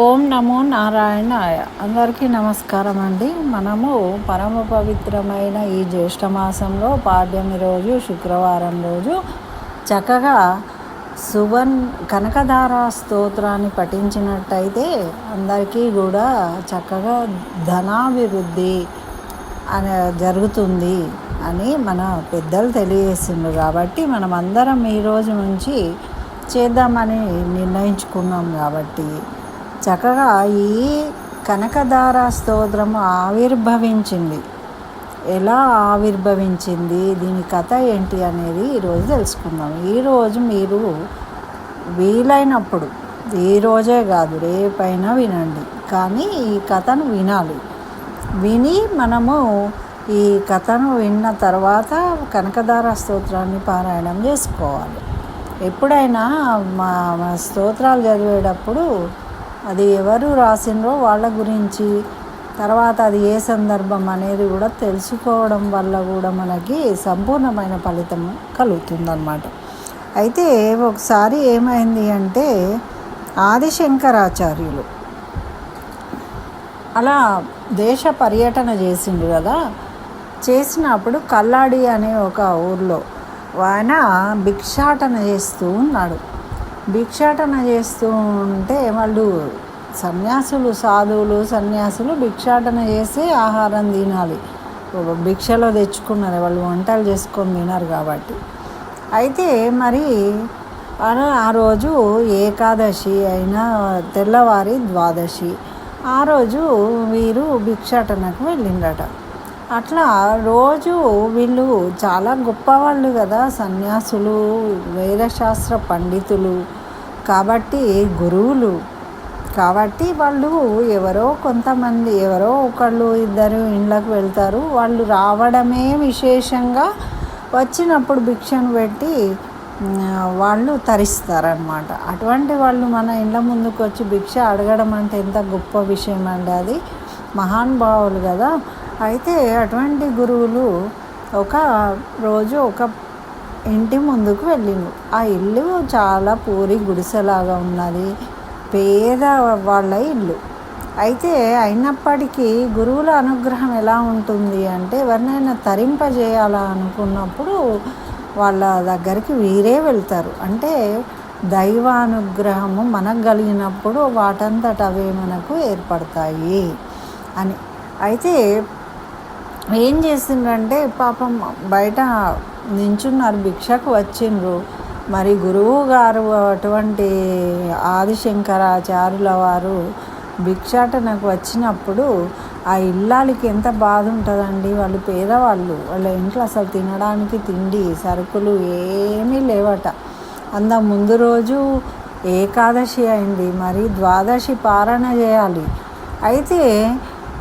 ఓం నమో నారాయణాయ. అందరికీ నమస్కారం అండి మనము పరమ పవిత్రమైన ఈ జ్యేష్ఠ మాసంలో పాడ్యమి రోజు శుక్రవారం రోజు చక్కగా సువన్ కనకధార స్తోత్రాన్ని పఠించినట్టయితే అందరికీ కూడా చక్కగా ధనాభివృద్ధి అని జరుగుతుంది అని మన పెద్దలు తెలియజేసిండ్రు. కాబట్టి మనం అందరం ఈ రోజు నుంచి చేద్దామని నిర్ణయించుకున్నాం కాబట్టి చక్కగా ఈ కనకధార స్తోత్రము ఆవిర్భవించింది. ఎలా ఆవిర్భవించింది? దీని కథ ఏంటి అనేది ఈరోజు తెలుసుకుందాం. ఈరోజు మీరు వీలైనప్పుడు ఈ రోజే కాదు రేపైనా వినండి. కానీ ఈ కథను వినాలి. విని మనము ఈ కథను విన్న తర్వాత కనకధార స్తోత్రాన్ని పారాయణం చేసుకోవాలి. ఎప్పుడైనా మా మా స్తోత్రాలు చదివేటప్పుడు అది ఎవరు రాసినరో వాళ్ళ గురించి. తర్వాత అది ఏ సందర్భం అనేది కూడా తెలుసుకోవడం వల్ల కూడా మనకి సంపూర్ణమైన ఫలితం కలుగుతుందన్నమాట. అయితే ఒకసారి ఏమైంది అంటే ఆదిశంకరాచార్యులు అలా దేశ పర్యటన చేసిండు కదా. చేసినప్పుడు కల్లాడి అనే ఒక ఊర్లో ఆయన భిక్షాటన చేస్తూ ఉన్నాడు. భిక్షాటన చేస్తూ ఉంటే వాళ్ళు సన్యాసులు సాధువులు సన్యాసులు భిక్షాటన చేసి ఆహారం తినాలి. భిక్షలో తెచ్చుకున్నారు వాళ్ళు వంటలు చేసుకొని తినారు కాబట్టి. అయితే మరి ఆ రోజు ఏకాదశి అయినా తెల్లవారి ద్వాదశి. ఆ రోజు వీరు భిక్షాటనకు వెళ్ళిండట అట్లా రోజు వీళ్ళు చాలా గొప్పవాళ్ళు కదా సన్యాసులు వేదశాస్త్ర పండితులు. కాబట్టి గురువులు. కాబట్టి వాళ్ళు ఎవరో కొంతమంది ఎవరో ఒకళ్ళు ఇద్దరు ఇండ్లకు వెళ్తారు. వాళ్ళు రావడమే విశేషంగా వచ్చినప్పుడు భిక్షను పెట్టి వాళ్ళు తరిస్తారనమాట అటువంటి వాళ్ళు మన ఇండ్ల ముందుకు వచ్చి భిక్ష అడగడం అంటే ఎంత గొప్ప విషయం అండి అది మహానుభావులు కదా. అయితే అటువంటి గురువులు ఒక రోజు ఒక ఇంటి ముందుకు వెళ్ళిండు ఆ ఇల్లు చాలా పూరి గుడిసెలాగా ఉన్నది. పేద వాళ్ళ ఇల్లు. అయితే అయినప్పటికీ గురువుల అనుగ్రహం ఎలా ఉంటుంది అంటే ఎవరినైనా తరింపజేయాలా అనుకున్నప్పుడు వాళ్ళ దగ్గరికి వీరే వెళ్తారు. అంటే దైవానుగ్రహము మనకు కలిగినప్పుడు వాటంతట అవే మనకు ఏర్పడతాయి అని. అయితే ఏం చేసిండ్రంటే పాపం బయట నించున్నారు భిక్షకు వచ్చిండ్రు. మరి గురువు గారు అటువంటి ఆదిశంకరాచార్యుల వారు భిక్షాటనకు వచ్చినప్పుడు ఆ ఇల్లాలకి ఎంత బాధ ఉంటుందండి. వాళ్ళు పేదవాళ్ళు వాళ్ళ ఇంట్లో అసలు తినడానికి తిండి సరుకులు ఏమీ లేవట. అంద ముందు రోజు ఏకాదశి అయింది. మరి ద్వాదశి పారణ చేయాలి. అయితే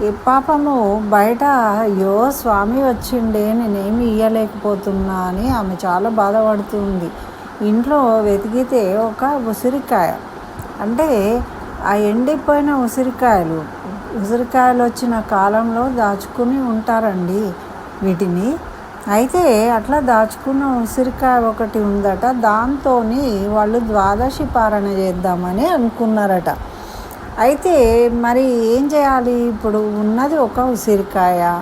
ఈ పాపము బయట అయ్యో స్వామి వచ్చిండే నేనేమి ఇయ్యలేకపోతున్నా అని ఆమె చాలా బాధపడుతుంది ఇంట్లో వెతికితే ఒక ఉసిరికాయ. అంటే ఆ ఎండిపోయిన ఉసిరికాయలు ఉసిరికాయలు వచ్చిన కాలంలో దాచుకుని ఉంటారండి వీటిని. అయితే అట్లా దాచుకున్న ఉసిరికాయ ఒకటి ఉందట దాంతో వాళ్ళు ద్వాదశి పారణ చేద్దామని అనుకున్నారట. అయితే మరి ఏం చేయాలి? ఇప్పుడు ఉన్నది ఒక ఉసిరికాయ.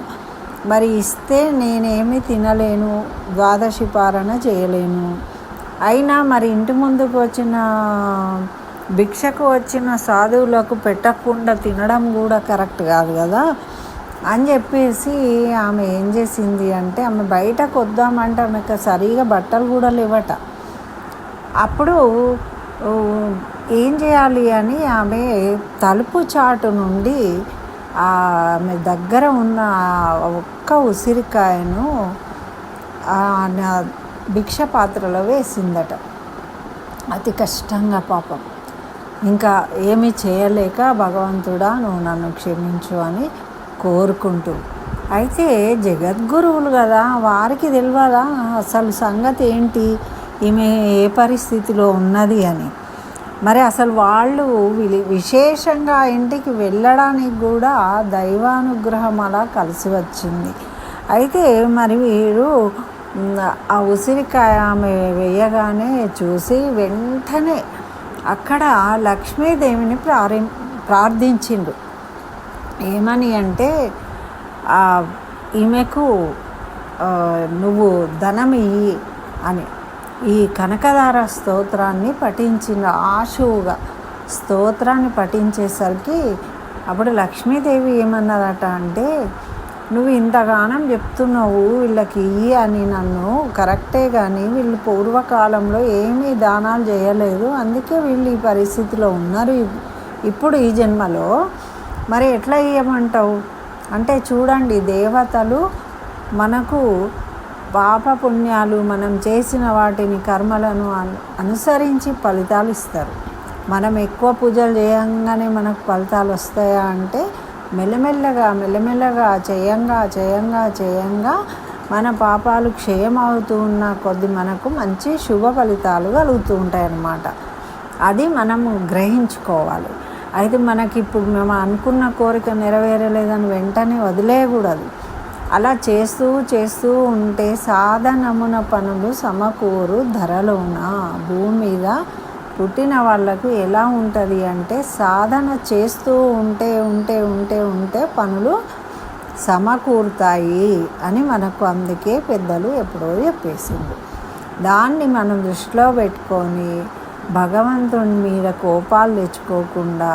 మరి ఇస్తే నేనేమి తినలేను ద్వాదశి పాలన చేయలేను. అయినా మరి ఇంటి ముందుకు వచ్చిన భిక్షకు వచ్చిన సాధువులకు పెట్టకుండా తినడం కూడా కరెక్ట్ కాదు కదా? అని చెప్పేసి ఆమె ఏం చేసింది అంటే ఆమె బయటకు వద్దామంటే ఆమెకు సరిగా బట్టలు కూడా లేవట. అప్పుడు ఏం చేయాలి అని ఆమె తలుపు చాటు నుండి ఆమె దగ్గర ఉన్న ఒక్క ఉసిరికాయను భిక్ష పాత్రలో వేసిందట. అతి కష్టంగా పాపం. ఇంకా ఏమీ చేయలేక భగవంతుడా నువ్వు నన్ను క్షమించు అని కోరుకుంటూ. అయితే జగద్గురువులు కదా వారికి తెలియదా అసలు సంగతి ఏంటి? ఈమె ఏ పరిస్థితిలో ఉన్నది అని. మరి అసలు వాళ్ళు విశేషంగా ఇంటికి వెళ్ళడానికి కూడా దైవానుగ్రహం అలా కలిసి వచ్చింది. అయితే మరి వీరు ఆ ఉసిరికాయ ఆమె వేయగానే చూసి వెంటనే అక్కడ లక్ష్మీదేవిని ప్రారం ప్రార్థించిండు. ఏమని అంటే ఈమెకు నువ్వు ధనం ఇయ్యి అని. ఈ కనకదార స్తోత్రాన్ని పఠించిన ఆశువుగా స్తోత్రాన్ని పఠించేసరికి అప్పుడు లక్ష్మీదేవి ఏమన్నదట అంటే నువ్వు ఇంతగానం చెప్తున్నావు వీళ్ళకి అని నన్ను. కరెక్టే కానీ వీళ్ళు పూర్వకాలంలో ఏమీ దానాలు చేయలేదు. అందుకే వీళ్ళు ఈ పరిస్థితిలో ఉన్నారు. ఇప్పుడు ఈ జన్మలో మరి ఎట్లా ఇవ్వమంటావు అంటే చూడండి దేవతలు మనకు పాప పుణ్యాలు మనం చేసిన వాటిని కర్మలను అనుసరించి ఫలితాలు ఇస్తారు. మనం ఎక్కువ పూజలు చేయంగానే మనకు ఫలితాలు వస్తాయా అంటే మెల్లమెల్లగా మెల్లమెల్లగా చేయంగా చేయంగా చేయంగా మన పాపాలు క్షయం అవుతూ ఉన్న కొద్ది మనకు మంచి శుభ ఫలితాలు కలుగుతూ ఉంటాయన్నమాట. అది మనము గ్రహించుకోవాలి. అయితే మనకి ఇప్పుడు మేము అనుకున్న కోరిక నెరవేరలేదని వెంటనే వదిలేయకూడదు. అలా చేస్తూ చేస్తూ ఉంటే సాధనమున పనులు సమకూరు ధరలోన. భూమి మీద పుట్టిన వాళ్ళకు ఎలా ఉంటుంది అంటే సాధన చేస్తూ ఉంటే ఉంటే ఉంటే ఉంటే పనులు సమకూరుతాయి అని మనకు అందుకే పెద్దలు ఎప్పుడో చెప్పేసింది దాన్ని మనం దృష్టిలో పెట్టుకొని భగవంతుని మీద కోపాలు తెచ్చుకోకుండా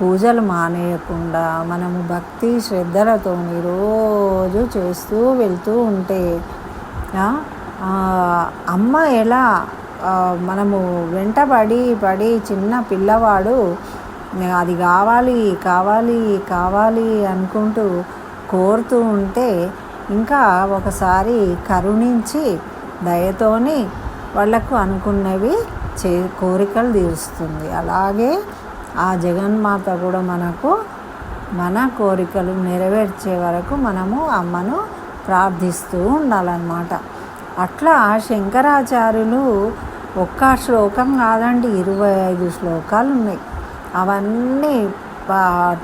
పూజలు మానేయకుండా మనము భక్తి శ్రద్ధలతో రోజు చేస్తూ వెళ్తూ ఉంటే అమ్మ ఎలా మనము వెంటబడి పడి చిన్న పిల్లవాడు అది కావాలి కావాలి కావాలి అనుకుంటూ కోరుతూ ఉంటే ఇంకా ఒకసారి కరుణించి దయతోని వాళ్ళకు అనుకున్నవి చే కోరికలు తీరుస్తుంది. అలాగే ఆ జగన్మాత కూడా మనకు మన కోరికలు నెరవేర్చే వరకు మనము అమ్మను ప్రార్థిస్తూ ఉండాలన్నమాట. అట్లా శంకరాచార్యులు ఒక్క శ్లోకం కాదండి ఇరవై ఐదు శ్లోకాలు ఉన్నాయి. అవన్నీ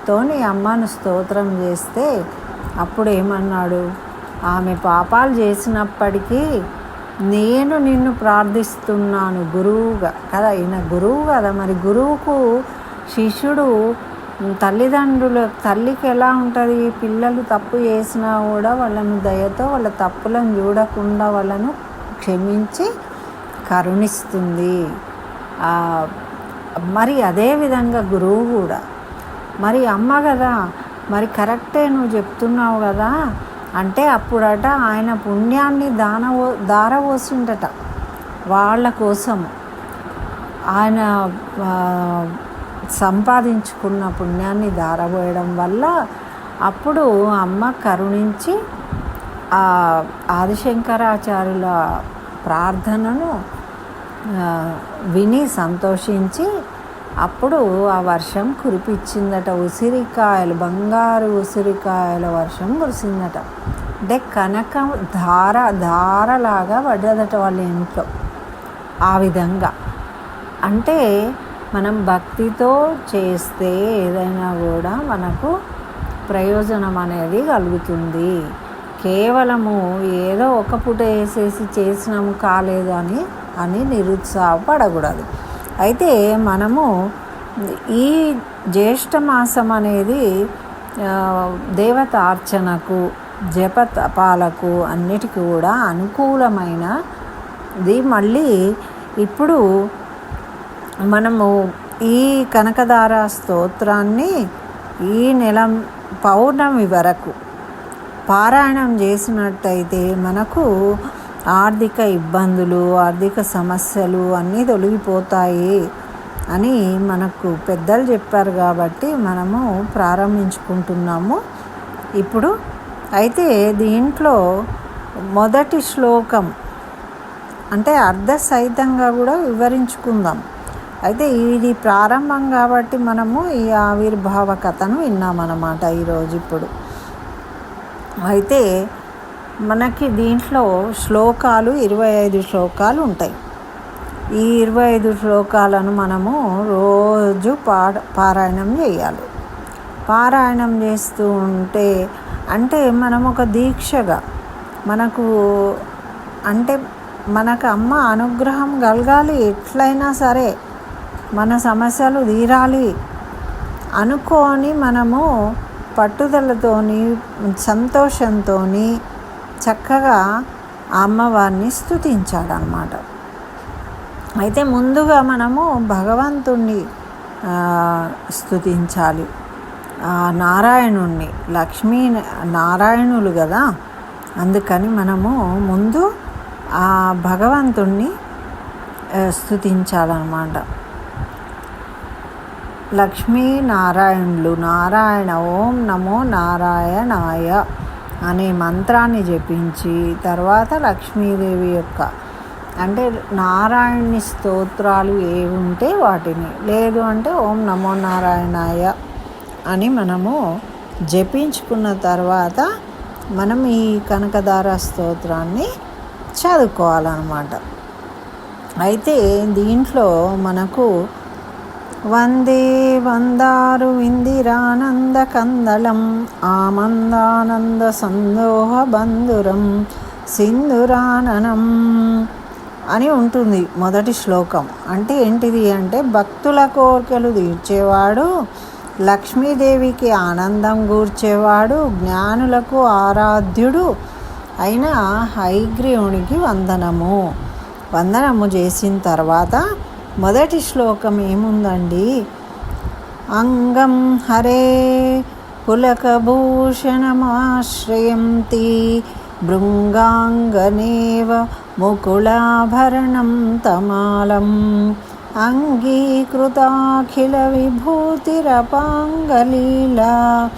తోని అమ్మను స్తోత్రం చేస్తే అప్పుడు ఏమన్నాడు? ఆమె పాపాలు చేసినప్పటికీ నేను నిన్ను ప్రార్థిస్తున్నాను గురువుగా. కదా ఈయన గురువు కదా మరి గురువుకు శిష్యుడు తల్లిదండ్రుల తల్లికి ఎలా ఉంటుంది? పిల్లలు తప్పు చేసినా కూడా వాళ్ళను దయతో వాళ్ళ తప్పులను చూడకుండా వాళ్ళను క్షమించి కరుణిస్తుంది. మరి అదే విధంగా గురువు కూడా మరి అమ్మ కదా మరి కరెక్టే నువ్వు చెప్తున్నావు కదా. అంటే అప్పుడట ఆయన పుణ్యాన్ని దాన దారవోసిండట వాళ్ళ కోసం ఆయన సంపాదించుకున్న పుణ్యాన్ని దారబోయడం వల్ల అప్పుడు అమ్మ కరుణించి ఆ ఆదిశంకరాచార్యుల ప్రార్థనను విని సంతోషించి అప్పుడు ఆ వర్షం కురిపించిందట ఉసిరికాయలు బంగారు ఉసిరికాయల వర్షం కురిసిందట. అంటే కనక ధార ధారలాగా పడ్డదట వాళ్ళ ఇంట్లో. ఆ విధంగా. అంటే మనం భక్తితో చేస్తే ఏదైనా కూడా మనకు ప్రయోజనం అనేది కలుగుతుంది. కేవలము ఏదో ఒక పూట వేసేసి చేసినాము కాలేదు అని అని నిరుత్సాహపడకూడదు. అయితే మనము ఈ జ్యేష్ఠ మాసం అనేది దేవత అర్చనకు జప తపాలకు అన్నిటికీ కూడా అనుకూలమైనది. మళ్ళీ ఇప్పుడు మనము ఈ కనకదార స్తోత్రాన్ని ఈ నెల పౌర్ణమి వరకు పారాయణం చేసినట్టయితే మనకు ఆర్థిక ఇబ్బందులు ఆర్థిక సమస్యలు అన్నీ తొలగిపోతాయి అని మనకు పెద్దలు చెప్పారు కాబట్టి మనము ప్రారంభించుకుంటున్నాము. ఇప్పుడు అయితే దీంట్లో మొదటి శ్లోకం అంటే అర్ధ సహితంగా కూడా వివరించుకుందాం. అయితే ఇది ప్రారంభం కాబట్టి మనము ఈ ఆవిర్భావ కథను విన్నామన్నమాట ఈరోజు ఇప్పుడు. అయితే మనకి దీంట్లో శ్లోకాలు ఇరవై ఐదు శ్లోకాలు ఉంటాయి. ఈ ఇరవై ఐదు శ్లోకాలను మనము రోజు పాడ పారాయణం చేయాలి. పారాయణం చేస్తూ ఉంటే అంటే మనం ఒక దీక్షగా మనకు అంటే మనకు అమ్మ అనుగ్రహం కలగాలి ఎట్లయినా సరే. మన సమస్యలు తీరాలి. అనుకోని మనము పట్టుదలతోని సంతోషంతో చక్కగా అమ్మవారిని స్థుతించాడనమాట అయితే ముందుగా మనము భగవంతుణ్ణి స్థుతించాలి నారాయణుణ్ణి లక్ష్మీ నారాయణులు కదా. అందుకని మనము ముందు ఆ భగవంతుణ్ణి స్థుతించాలన్నమాట లక్ష్మీనారాయణులు. నారాయణ ఓం నమో నారాయణాయ అనే మంత్రాన్ని జపించి తర్వాత లక్ష్మీదేవి యొక్క అంటే నారాయణి స్తోత్రాలు ఏముంటే ఉంటే వాటిని. లేదు అంటే ఓం నమో నారాయణాయ అని మనము జపించుకున్న తర్వాత మనం ఈ కనకదార స్తోత్రాన్ని చదువుకోవాలన్నమాట. అయితే దీంట్లో మనకు వందే వందారు ఇందిరానంద కందళం ఆమందానంద సందోహ బంధురం సింధురాననం అని ఉంటుంది మొదటి శ్లోకం. అంటే ఏంటిది అంటే భక్తుల కోరికలు తీర్చేవాడు లక్ష్మీదేవికి ఆనందం కూర్చేవాడు జ్ఞానులకు ఆరాధ్యుడు అయిన హైగ్రీవునికి వందనము. వందనము చేసిన తర్వాత మొదటి శ్లోకం ఏముందండి? అంగం హరే పులకభూషణమాశ్రయంతి భృంగాంగనేవ ముకుళాభరణం తమాలం అంగీకృతాఖిల విభూతిరపాంగలీలా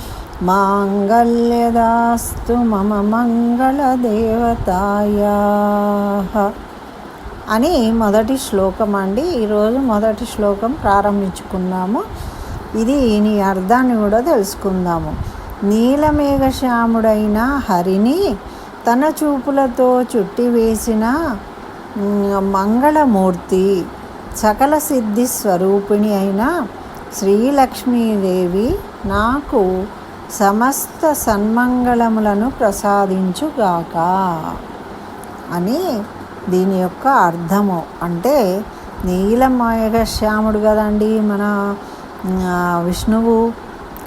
మాంగల్యదాస్తు మమ మంగళదేవతాయా అని మొదటి శ్లోకం అండి. ఈరోజు మొదటి శ్లోకం ప్రారంభించుకున్నాము ఇది నీ అర్థాన్ని కూడా తెలుసుకుందాము. నీలమేఘశ్యాముడైన హరిని తన చూపులతో చుట్టి వేసిన మంగళమూర్తి సకల సిద్ధి స్వరూపిణి అయిన శ్రీలక్ష్మీదేవి నాకు సమస్త సన్మంగళములను ప్రసాదించుగాక అని దీని యొక్క అర్థము అంటే నీలమయగ శ్యాముడు కదండి మన విష్ణువు.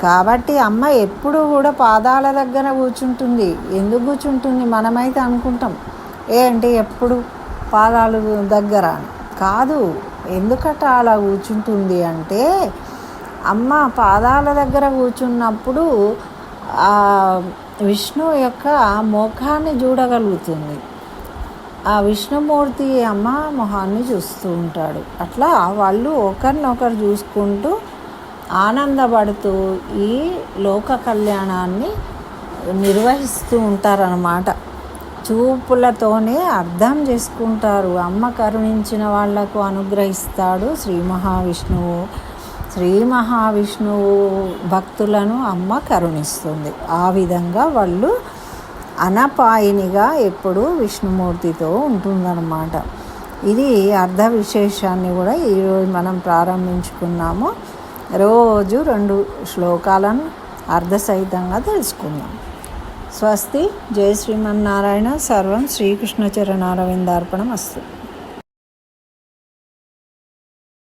కాబట్టి అమ్మ ఎప్పుడు కూడా పాదాల దగ్గర కూర్చుంటుంది. ఎందుకు కూర్చుంటుంది? మనమైతే అనుకుంటాం. ఏంటి ఎప్పుడు? పాదాలు దగ్గర కాదు ఎందుకట అలా కూర్చుంటుంది అంటే అమ్మ పాదాల దగ్గర కూర్చున్నప్పుడు విష్ణు యొక్క ముఖాన్ని చూడగలుగుతుంది. ఆ విష్ణుమూర్తి అమ్మ మొహాన్ని చూస్తూ ఉంటాడు. అట్లా వాళ్ళు ఒకరినొకరు చూసుకుంటూ ఆనందపడుతూ ఈ లోక కళ్యాణాన్ని నిర్వహిస్తూ ఉంటారన్నమాట. చూపులతోనే అర్థం చేసుకుంటారు. అమ్మ కరుణించిన వాళ్ళకు అనుగ్రహిస్తాడు శ్రీ మహావిష్ణువు. శ్రీ మహావిష్ణువు భక్తులను అమ్మ కరుణిస్తుంది. ఆ విధంగా వాళ్ళు అనపాయినిగా ఎప్పుడూ విష్ణుమూర్తితో ఉంటుందన్నమాట. ఇది అర్ధ విశేషాన్ని కూడా ఈరోజు మనం ప్రారంభించుకున్నాము. రోజు రెండు శ్లోకాలను అర్ధసహితంగా తెలుసుకుందాం. స్వస్తి. జయ శ్రీమన్నారాయణ. సర్వం శ్రీకృష్ణ చరణారవిందార్పణం అస్తు